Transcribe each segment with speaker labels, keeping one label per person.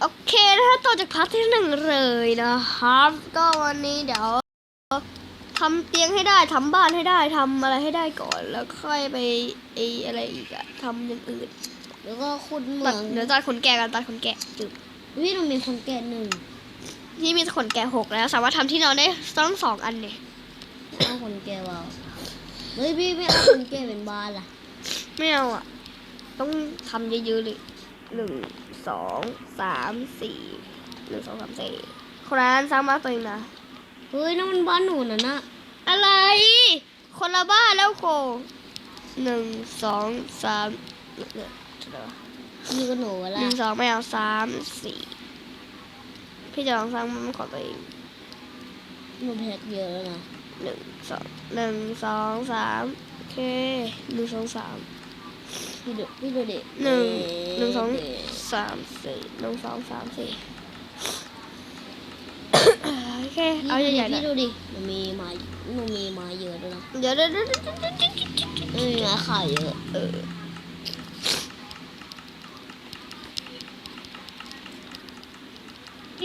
Speaker 1: โอเคนะคะต่อจากพาร์ทที่หนึ่งเลยนะครับ ก็วันนี้เดี๋ยวทำเตียงให้ได้ทำบ้านให้ได้ทำอะไรให้ได้ก่อนแล้วค่อยไปไออะไรอีกอะทำอย่างอื่น
Speaker 2: แล้วก็ขุดเหมื
Speaker 1: ตั
Speaker 2: อ
Speaker 1: ด
Speaker 2: ง
Speaker 1: เดี๋ยวตัดขนแกะกันตัดขนแกะจุด
Speaker 2: พี่หนูมีคนแก่หนึ่ง
Speaker 1: ที่มีขนแกะหกแล้ว สามารถทำที่นอนได้ต้องสองอันเนี่ย
Speaker 2: เอาคนแก่ว่าวเฮ้ยพี่ไม่เอาคนแก่เป็นบ้านล่ะ
Speaker 1: ไม่เอาอะต้องทำเยอะๆเลยหนึ่ง สองสามสี่หนึ่งสองสามสี่คนนั้นสร้างบ้านตัวเองนะ
Speaker 2: เฮ้ยนั่นมันบ้านหนูน่ะนะ
Speaker 1: อะไร คนละบ้านแล้วโคหนึ่งสองสามเนี่ยเนี่ยเท่าไหร่วะ
Speaker 2: นี่ก็หนูอะ
Speaker 1: ห
Speaker 2: ล่ะ
Speaker 1: นึ่งสองไม่เอาสามสี่พี่จะลองสร้างบ้านของตัวเอง
Speaker 2: หนูแพ็กเยอะแล้วนะ
Speaker 1: หนึ่งสองหนึ่งสองสามโอเคหนึ่งสองสาม
Speaker 2: พี่ดูพี่ดูดิ
Speaker 1: หนึ่ง
Speaker 2: เอ๊ะ
Speaker 1: หนึ่งสอง
Speaker 2: เอ๊ะ
Speaker 1: สามสี่หนึ่งสองสามสี่โอเคเอาใหญ่ๆหน่
Speaker 2: พี่
Speaker 1: อย
Speaker 2: ดูดิหนูมีไม้หนูมีไม้เยอะด้วยนะ
Speaker 1: เดี๋ยวเดี๋ยวเดี๋ยวเดี๋ยวเดี๋ยวเดี๋ยวเดี๋ยว
Speaker 2: เอ้ยไม้ขายเยอะ
Speaker 1: เออ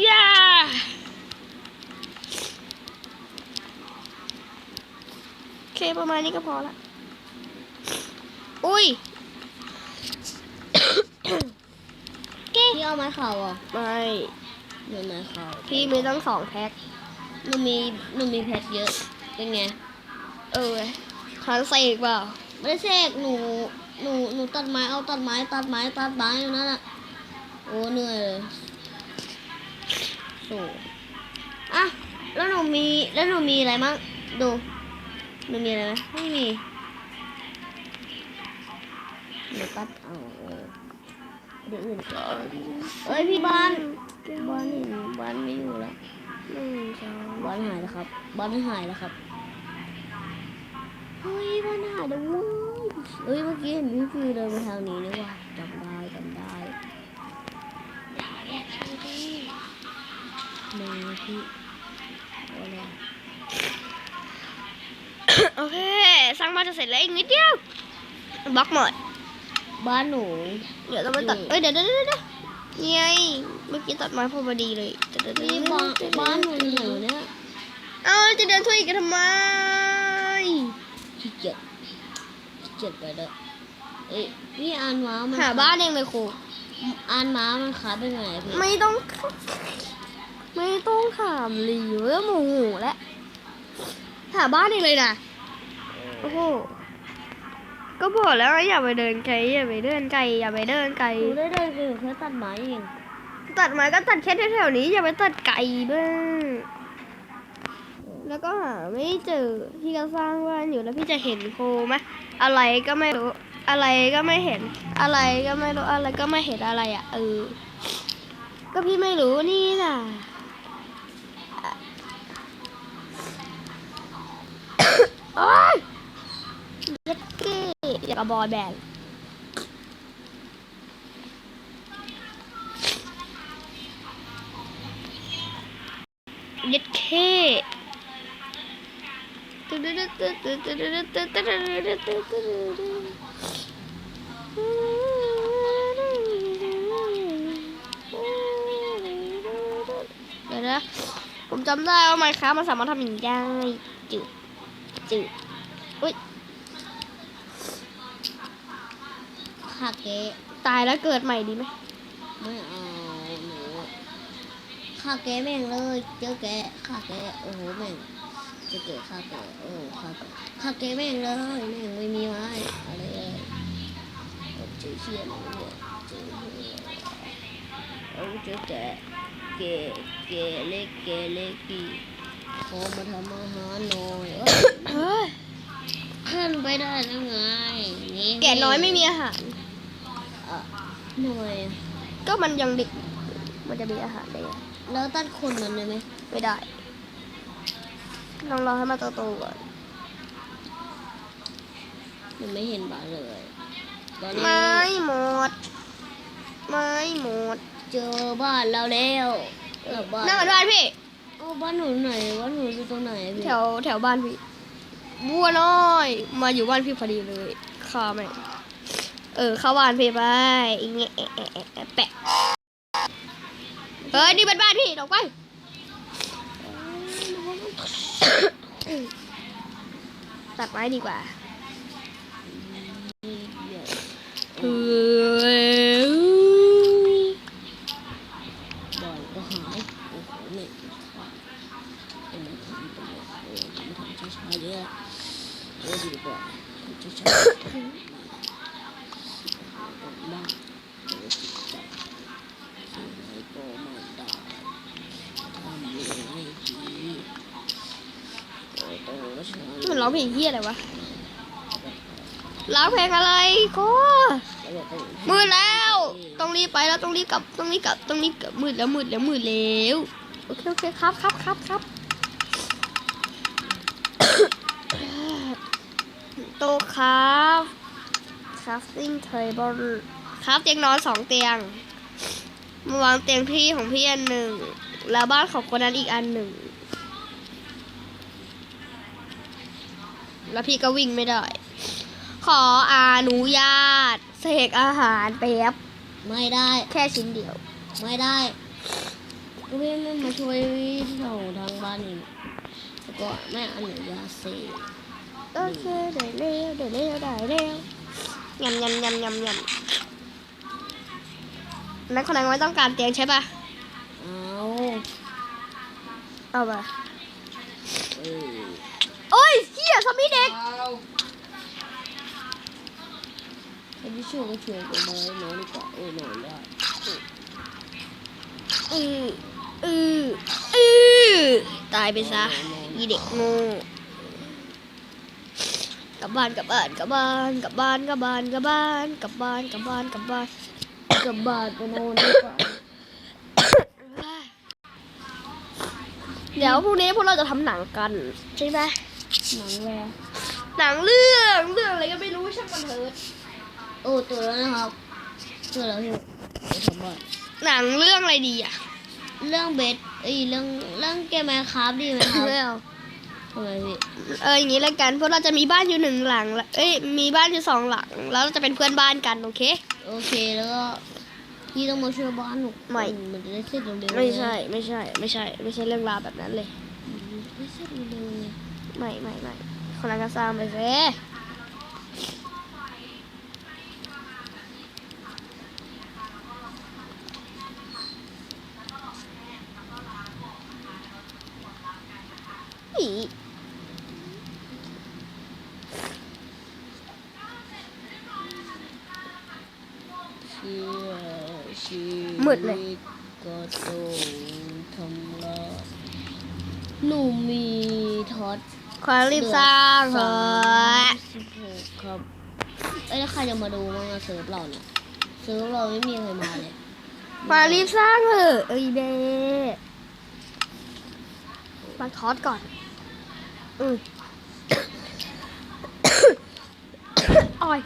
Speaker 1: อย่าโอเคประมาณนี้ก็พอละอุ้ย
Speaker 2: พี่เอาไม้ขาวอะ
Speaker 1: ไม่
Speaker 2: หนูไม้ขาว
Speaker 1: พี่มีตั้งสองแพ็ค
Speaker 2: หนูมีหนูมีแพ็กเยอะ เป็นไง
Speaker 1: เออทางใส่อีกเปล่า
Speaker 2: ไม่ได้เสกหนูหนูหนูตัดไม้เอาตัดไม้ตัดไม้ตัดไม้อยู่นั่นแหละโอ้เหนื่อยเลยโอ้อะแล้วหนูมีแล้วหนูมีอะไรมั่งดูหนูมีอะไรไหมไม่มีหนูตัดเอา เออเดี๋ยวอื่นก่อนเอ้ยพี่บ้านบ้านเห็นบ้านไม่อยู่แล้ว
Speaker 1: หนึ่งสอง
Speaker 2: บ้านหายแล้วครับบ้านหายแล้วครับเฮ้ยบ้านหายแล้วเว้ยเอ้ยเมื่อกี้เห็นพี่ฟิวเดินไปทางนี้นี่ว่าจำได้จำได้มาพี่โอ้ย
Speaker 1: โอเคสร้างบ้านจะเสร็จแล้วอีกนิดเดียวบล็อกหมด
Speaker 2: บ้านหนู
Speaker 1: เดี๋ยวต้องไปตัด
Speaker 2: อืม
Speaker 1: เอ้ยเดี๋ยวเดี๋ยวเดี๋ยวเดี๋ยวนี่ไงเมื่อกี้ตัดไม้พอดีเลยเดี๋ยวเดี๋ยว
Speaker 2: พี่
Speaker 1: เดี๋ยว
Speaker 2: บ้าน
Speaker 1: เดี๋ยว
Speaker 2: บ้านหนูอยู่ไหนวะเนี่ย
Speaker 1: เอาจะเดินช่วยอีกกันทำไม
Speaker 2: ขี้เกียจขี้เกียจไปเลยเอ้ยพี่อ่านม้ามัน
Speaker 1: หาบ้านเองเลยครู
Speaker 2: อ่านม้ามันขาเป็นไงพี่
Speaker 1: ไม่ต้อง ไม่ต้องถามหลีเว่าโมโหแล้วหาบ้านเองเลยนะโอ้โห ก็บอกแล้วว่าอย่าไปเดินไกลอย่าไปเดินไกลอย่าไปเดินไกล
Speaker 2: หนูได้เดินไปถึงแค่ตัดไม้เอง
Speaker 1: ตัดไม้ก็ตัดแค่แถวๆนี้อย่าไปตัดไกลบ้างแล้วก็หาไม่เจอพี่ก็สร้างบ้านอยู่แล้วพี่จะเห็นโคไหมอะไรก็ไม่รู้อะไรก็ไม่เห็น อะไรก็ไม่รู้อะไรก็ไม่เห็นอะไรอะเออก็พี่ไม่รู้นี่น่ะโอ๊ยเย็ดเก้ อยากกับบอยแบนด์ย็ดเก้เดี๋ยวนะผมจำได้ว่าไมค์ค้ามันสามารถทำอย่างนี้ได้จืดจืดอุ้ย
Speaker 2: ขาเกะ
Speaker 1: ตายแล้วเกิดใหม่ดีไหม
Speaker 2: ไม่เอาหนูขาเกะแม่งเลยเจอแกะขาเกะโอ้โหแม่งเจะเกิดขาเกะโอ้โหขาเกะขาเกะแม่งเลยแม่งไม่มีไม้อะไรเลยเอาเจอเชี่ยอะไรเนี่ยเจอเหี้ยเอาเจอแกะเกะเกะเล็กเกะเล็กกี่ขอมาทำอาหารหน่อยเอ้ย
Speaker 1: เฮ้ย
Speaker 2: ขึ้นไปได้ยังไงนี่
Speaker 1: แกะน้อยไม่มีอาหาร
Speaker 2: อะ หน่อย
Speaker 1: ก็มันยังเด็กอยู่มันจะมีอาหารได้ไง
Speaker 2: แล้วตัดขนมันได้ไหม
Speaker 1: ไม่ได้ลองรอให้มันโตๆก่อน
Speaker 2: มันไม่เห็นบ้านเลยตอนนี้
Speaker 1: ไม่หมด ไม่หมด
Speaker 2: เจอบ้านเราแล้วเออบ้าน
Speaker 1: นั่งกันบ้านพี่
Speaker 2: เอาบ้านหนูไหนบ้านหนูอยู่ตรงไหนอะพี่
Speaker 1: แถวแถวบ้านพี่บัวน้อย มาอยู่บ้านพี่พอดีเลยข้าไม่ง เออเข้าบ้านพี่ไปอีเงี้ยแอะแอะแอะแปะเฮ้ยนี่เป็นบ้านพี่ออกไปตัดไม้ดีกว่าเฮ้ย
Speaker 2: บ่อยก็หายโอ้โหเนี่ยเอ็มทำตัวเออทำทำช้าๆเยอะเออดีกว่าช้าๆ บ้างอะไรก็ไม่ได้ทำยังไงดีโอ้โตแล้วฉัน
Speaker 1: มันร้องเพลงเฮียอะไรวะร้องเพลงอะไรก็มืดแล้ว ต้องรีบไปแล้วต้องรีบกลับต้องรีบกลับต้องรีบกลับมืดแล้วมืดแล้วมืดแล้วโอเคโอเคครับครับครับครับโตครับ crafting table ครับเตียงนอนสองเตียง มาวางเตียงพี่ของพี่อันหนึ่ง แล้วบ้านของคนนั้นอีกอันหนึ่ง แล้วพี่ก็วิ่งไม่ได้ ขออนุญาตเสกอาหารแป๊บ
Speaker 2: ไม่ได้
Speaker 1: แค่ชิ้นเดียว
Speaker 2: ไม่ได้ก็ไม่ไม่มาช่วยเราทางบ้านนี่แล้วก็แม่อนุญาตเสก
Speaker 1: โอเคเดี๋ยวเร็วเดี๋ยวเร็วได้เร็ว ยำยำยำยำยำแล้วคนนั้นไม่ต้องการเตียงใช่ปะ
Speaker 2: เอา
Speaker 1: เอาไป
Speaker 2: เออ
Speaker 1: โอ้ยเฮียซอมบี้เด็ก
Speaker 2: ไอ้ที่ช่วยก็ช่วยกันเลยนอนดีกว่าเออนอนได้
Speaker 1: อืออืออือตายไปซะอีเด็กโงู กลับบ้านกลับบ้านกลับบ้านกลับบ้านกลับบ้านกลับบ้านกลับบ้านกลับบ้านกลับบ้าน
Speaker 2: กลับบ้านไปนอนดีกว่า
Speaker 1: เดี๋ยวพรุ่งนี้พวกเราจะทำหนังกันใช่ไหม
Speaker 2: หนังแวร์
Speaker 1: หนังเรื่องเรื่องอะไรก็ไม่รู้ช่างมันเถอะ
Speaker 2: โอ้ตัวแล้วนะครับตัวแล้วที่ไปทำบ้าน
Speaker 1: หนังเรื่องอะไรดีอะ
Speaker 2: เรื่องเบสเอ้ยเรื่องเรื่องเกมแมนคราฟดีไหมครับ
Speaker 1: ไม่เอา
Speaker 2: ทำไมพี่
Speaker 1: เอออย่างนี้แล้วกันพวกเราจะมีบ้านอยู่หนึ่งหลังละเอ้ยมีบ้านอยู่สองหลัง แล้วเราจะเป็นเพื่อนบ้านกันโอเค
Speaker 2: โอเคแล้วก็พี่ต้องมาช่วยบ้านหนู
Speaker 1: ไม่
Speaker 2: มันจะได้เสร็จเร็วๆ
Speaker 1: ไม่ใช่ไม่ใช่ ไม่ใช่ ไม่ใช่เรื่องราวแบบนั้นเลย
Speaker 2: ไม่ใช่เร็วๆไง
Speaker 1: ไม่ไม่ไม่คนนั้นก็สร้างไปสิอี
Speaker 2: เชื่อ ชีวิตก็ต้องทำลายหนูมีท็อต
Speaker 1: ขอรีบสร้างเถอะ
Speaker 2: สิบหกครับเอ้ยแล้วใครจะมาดูมั้งอะเซิร์ฟเราเนี่ยเซิร์ฟเราไม่มีใครมาเลย
Speaker 1: มารีบสร้างเถอะเอ้ยเบ้มาทอดก่อน อืมอ้อย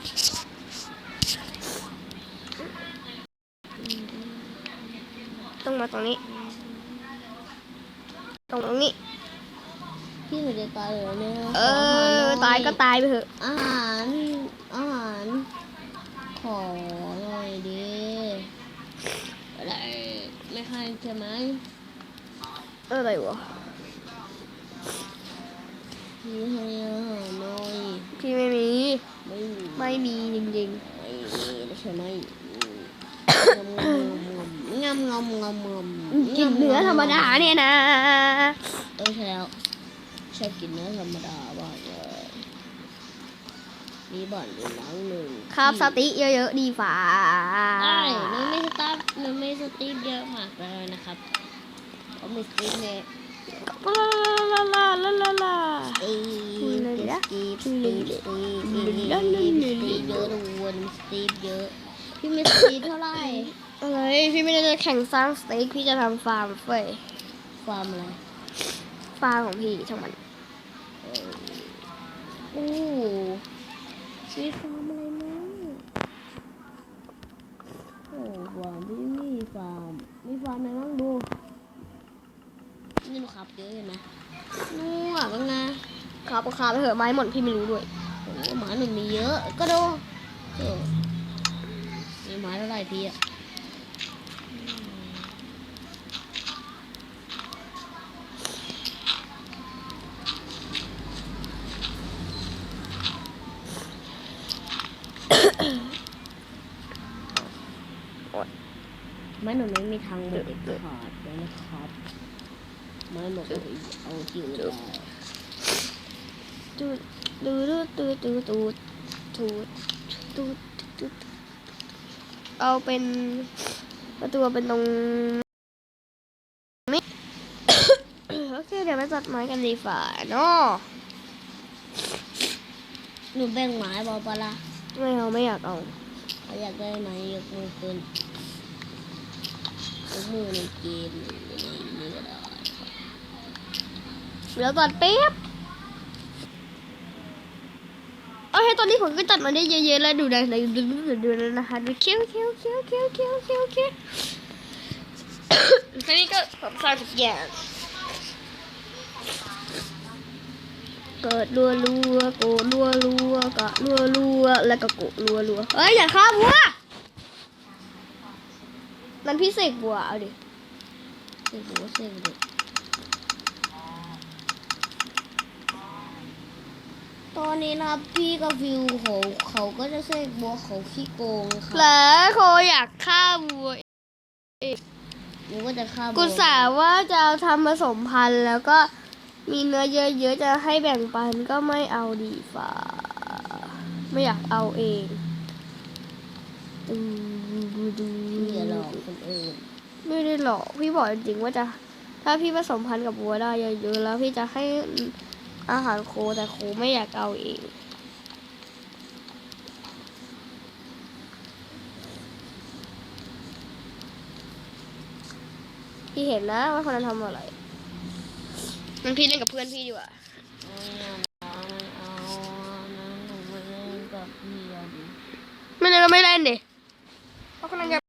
Speaker 1: มาตรงนี้ ตรงนี้
Speaker 2: พี่ไม่ได้ตายเลยเนี่ย
Speaker 1: เออ ตายก็ตายไปเถอะ
Speaker 2: อาหารอาหาร ขอหน่อยดิอะไรไม่ให้ใช่ไหม
Speaker 1: อะไรวะ
Speaker 2: พี่ให้อาหารหน่อย
Speaker 1: พี่ไม่มี
Speaker 2: ไม่มี
Speaker 1: ไม่มีจริง
Speaker 2: ไม่มีใช่ไหมงำ งำงำงำงำ
Speaker 1: ๆกินเนื้อธรรมดาเนี่ยนะ
Speaker 2: เออใช่แล้วชอบกินเนื้อธรรมดาบ้างเลยมีบ่อนอยู่หลังหนึ่ง
Speaker 1: ครับสติเยอะๆดีฝ่า
Speaker 2: ใช่มันไม่สตาร์ทมันไม่สตีฟเยอะมากเลยนะครับเขามีสตีฟเนี่ย
Speaker 1: ลาลาลาลาลาลา
Speaker 2: เอ้ย
Speaker 1: คุยเลยนะ
Speaker 2: สตีฟสตีฟสตีฟสตีฟสตีฟเยอะทุกวันสตีฟเยอะพี่มีสตีฟเท่าไหร่
Speaker 1: อะไรพี่ไม่ได้จะแข่งสร้างสเต็กพี่จะทำฟาร์มเฟ้ย
Speaker 2: ความอะไร
Speaker 1: ฟาร์มของพี่ช่างมัน
Speaker 2: เออโอ้มีฟาร์มอะไรนะโอ้ฟาร์มพี่มีฟาร์มมีฟาร์มอะไรบ้างดูนี่ดูครับเยอะเห็นไหมนู่นอะบ้างนะครับ
Speaker 1: ราคาไปเถอะไม้หมดพี่ไม่รู้ด้วย
Speaker 2: โอ้หมาหนึ่งมีเยอะก็ดูเออมีไม้เท่าไหร่พี่อะ
Speaker 1: อด
Speaker 2: ไไม่ทางหมดเด็ดขาดเลยนะครับไม่หมดก็เอาจริงไม่ได้
Speaker 1: ตูดตูดตูดตูดตูดตูดตูดตูดเอาเป็นประตูเป็นตรงนี้โอเคเดี๋ยวไปตัดไม้กันดีฝ่าเนาะ
Speaker 2: หนูแบ่งไม้บอปะละ
Speaker 1: ไม่เอาไม่อยากเอา
Speaker 2: เขาอยากได้ไม้ยกมือขึ้น ยกมือในเกมนี่ก็ได้
Speaker 1: เดี๋ยวตัดเป๊บโอเคตอนนี้ผมก็ตัดมาได้เยอะๆแล้วดูนะดูดูดูดูนะคะดูเคี้ยวเคี้ยวเคี้ยวเคี้ยวเคี้ยวเคี้ยวเคี้ยวทีนี้ก็ผมสร้างทุกอย่างเกิดรัวรัวโกรัวรัวกะรัวรัวแล้วก็โกรัวรัวเฮ้ยอย่าฆ่าบัว มันพี่เสกบัวเอาดิ
Speaker 2: เสกหัวเสกเด็กตอนนี้นะครับพี่กับฟิวเขาเขาก็จะเสกบัวเขาขี้โกงครั
Speaker 1: แล้
Speaker 2: บ
Speaker 1: วโคอยากฆ่าบัว
Speaker 2: หนูก็จะฆ่าบัว
Speaker 1: กุศาว่าจะเอาทำผสมพันธุ์แล้วก็มีเนื้อเยอะๆจะให้แบ่งปันก็ไม่เอาดีฝ่าไม่อยากเอาเองดูดู ดู
Speaker 2: อย่าหลอกคนอื่น
Speaker 1: ไม่ได้หรอกพี่บอกจริงๆว่าจะ ถ้าพี่ผสมพันธุ์กับวัวได้เยอะๆแล้วพี่จะให้อาหารโคแต่โคไม่อยากเอาเองพี่เห็นนะว่าคนนั้นทำอะไร มันพี่เล่นกับเพื่อนพี่ดีกว่า
Speaker 2: เอาเอาเอาเอาหนูไม่เล่นกับพี่อะดิ
Speaker 1: ไม่เล่นก็ไม่เล่นดิ Ako lang